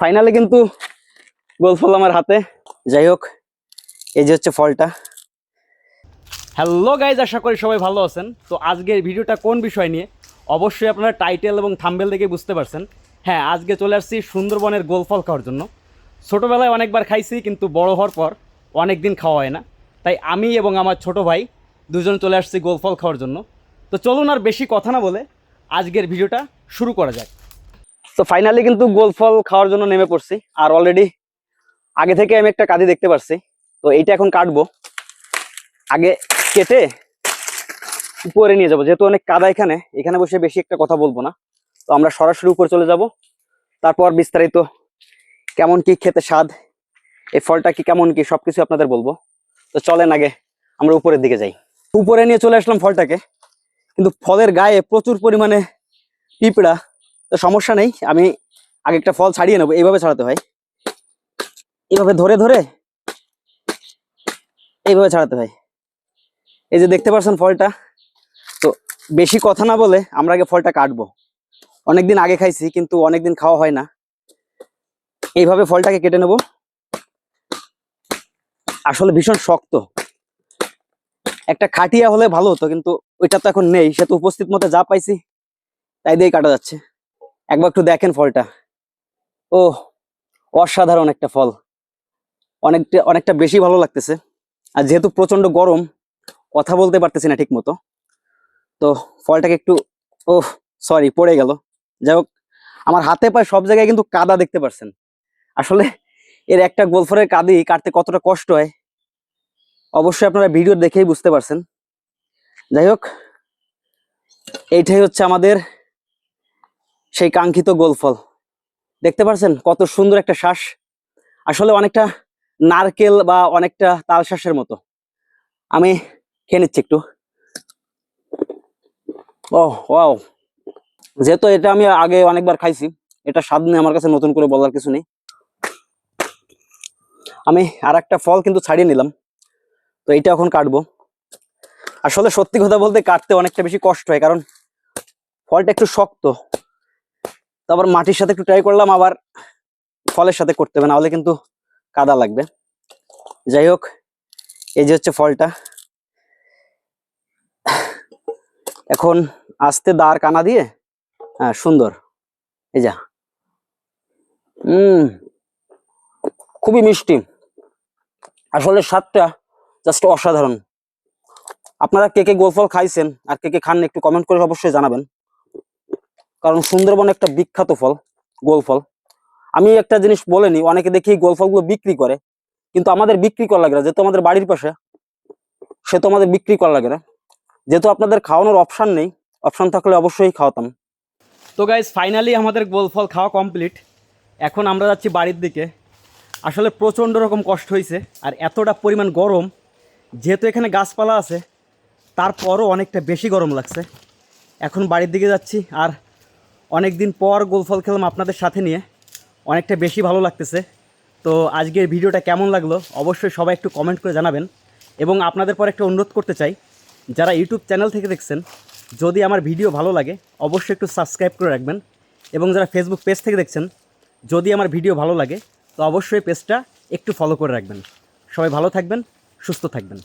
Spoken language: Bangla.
ফাইনালি কিন্তু গোল ফল আমার হাতে। যাই হোক, এই যে হচ্ছে ফলটা। হ্যালো গাইজ আশা করি সবাই ভালো আছেন। তো আজকের ভিডিওটা কোন বিষয় নিয়ে? অবশ্যই আপনারা টাইটেল এবং থাম্বেল দেখে বুঝতে পারছেন। হ্যাঁ আজকে চলে আসছি সুন্দরবনের গোল ফল খাওয়ার জন্য। ছোটোবেলায় অনেকবার খাইছি, কিন্তু বড় হওয়ার পর অনেক দিন খাওয়া হয় না। তাই আমি এবং আমার ছোট ভাই দুজন চলে আসছি গোল ফল খাওয়ার জন্য। তো চলুন আর বেশি কথা না বলে আজকের ভিডিওটা শুরু করা যাক। তো ফাইনালি কিন্তু গোল ফল খাওয়ার জন্য নেমে পড়ছি। আর অলরেডি আগে থেকে আমি একটা কাঁদি দেখতে পারছি। তো এইটা এখন কাটবো। আগে কেটে উপরে নিয়ে যাব। যেহেতু অনেক কাদা এখানে এখানে বসে বেশি একটা কথা বলব না। তো আমরা সরাসরি উপরে চলে যাব। তারপর বিস্তারিত কেমন কি খেতে স্বাদ, এই ফলটা কি কেমন কি সবকিছু আপনাদের বলব। তো চলেন আগে আমরা উপরের দিকে যাই। উপরে নিয়ে চলে আসলাম ফলটাকে। কিন্তু ফলের গায়ে প্রচুর পরিমাণে পিঁপড়া তো সমস্যা নেই, আমি আগে একটা ফল ছাড়িয়ে নেব, এইভাবে ছাড়াতে হয়। এইভাবে ধরে ধরে, এইভাবে ছাড়াতে হয়। এই যে দেখতে পাচ্ছেন ফলটা, তো বেশি কথা না বলে আমরা আগে ফলটা কাটবো। অনেকদিন আগে খাইছি, কিন্তু অনেকদিন খাওয়া হয় না। এইভাবে ফলটাকে কেটে নেব। আসলে ভীষণ শক্ত। একটা খাটিয়া হলে ভালো হতো, কিন্তু ওইটা তো এখন নেই, সে তো উপস্থিত মতো যা পাইছি, তাই দিয়ে কাটা যাচ্ছে। একবার একটু দেখেন ফলটা। ও অসাধারণ একটা ফল। অনেকটা অনেকটা বেশি ভালো লাগতেছে। আর যেহেতু প্রচণ্ড গরম, কথা বলতে পারতেছি না ঠিক মতো তো ফলটাকে একটু ও সরি পড়ে গেল। যাই হোক, আমার হাতে পায়ে সব জায়গায় কিন্তু কাদা দেখতে পারছেন। আসলে এর একটা গোলফরের কাদি কাটতে কতটা কষ্ট হয়, অবশ্যই আপনারা ভিডিও দেখেই বুঝতে পারছেন। যাই হোক, এইটাই হচ্ছে আমাদের সেই কাঙ্ক্ষিত গোলফল। দেখতে পারছেন কত সুন্দর একটা শ্বাস। আসলে অনেকটা নারকেল বা অনেকটা তাল শ্বাসের মতো। আমি খেয়ে নিচ্ছি একটু। ও ওয়াও। যেহেতু এটা আমি আগে অনেকবার খাইছি, এটা স্বাদ নেই আমার কাছে নতুন করে বলার কিছু নেই। আমি আর একটা ফল কিন্তু ছাড়িয়ে নিলাম। তো এইটা এখন কাটবো। আসলে সত্যি কথা বলতে কাটতে অনেকটা বেশি কষ্ট হয়, কারণ ফলটা একটু শক্ত। তারপর মাটির সাথে একটু ট্রাই করলাম, আবার ফলের সাথে করতে হবে, নাহলে কিন্তু কাদা লাগবে। যাই হোক, এই যে হচ্ছে ফলটা। এখন আস্তে দাঁড় কানা দিয়ে হ্যাঁ সুন্দর। এই যা। হম, খুবই মিষ্টি। আসলে স্বাদটা জাস্ট অসাধারণ। আপনারা কে কে গোল ফল খাইছেন আর কে কে খান একটু কমেন্ট করে অবশ্যই জানাবেন। কারণ সুন্দরবন একটা বিখ্যাত ফল, গোল ফল। আমি একটা জিনিস বলে নিই, অনেকে দেখি গোল ফলগুলো বিক্রি করে, কিন্তু আমাদের বিক্রি করা লাগে না, যেহেতু আমাদের বাড়ির পাশে সে তো আমাদের বিক্রি করা লাগে না। যেহেতু আপনাদের খাওয়ানোর অপশান নেই অপশান থাকলে অবশ্যই খাওয়াতাম। তো গাইজ ফাইনালি আমাদের গোল ফল খাওয়া কমপ্লিট এখন আমরা যাচ্ছি বাড়ির দিকে। আসলে প্রচণ্ড রকম কষ্ট হয়েছে আর এতটা পরিমাণ গরম, যেহেতু এখানে গাছপালা আছে, তারপরও অনেকটা বেশি গরম লাগছে। এখন বাড়ির দিকে যাচ্ছি, আর অনেক দিন পর গোল ফল খেলাম আপনাদের সাথে নিয়ে। অনেকটা বেশি ভালো লাগতেছে। তো আজকের ভিডিওটা কেমন লাগল অবশ্যই সবাই একটু কমেন্ট করে জানাবেন। এবং আপনাদের পর একটা অনুরোধ করতে চাই, যারা ইউটিউব চ্যানেল থেকে দেখছেন, যদি আমার ভিডিও ভালো লাগে, অবশ্যই একটু সাবস্ক্রাইব করে রাখবেন। এবং যারা ফেসবুক পেজ থেকে দেখছেন, যদি আমার ভিডিও ভালো লাগে, তো অবশ্যই পেজটা একটু ফলো করে রাখবেন। সবাই ভালো থাকবেন, সুস্থ থাকবেন।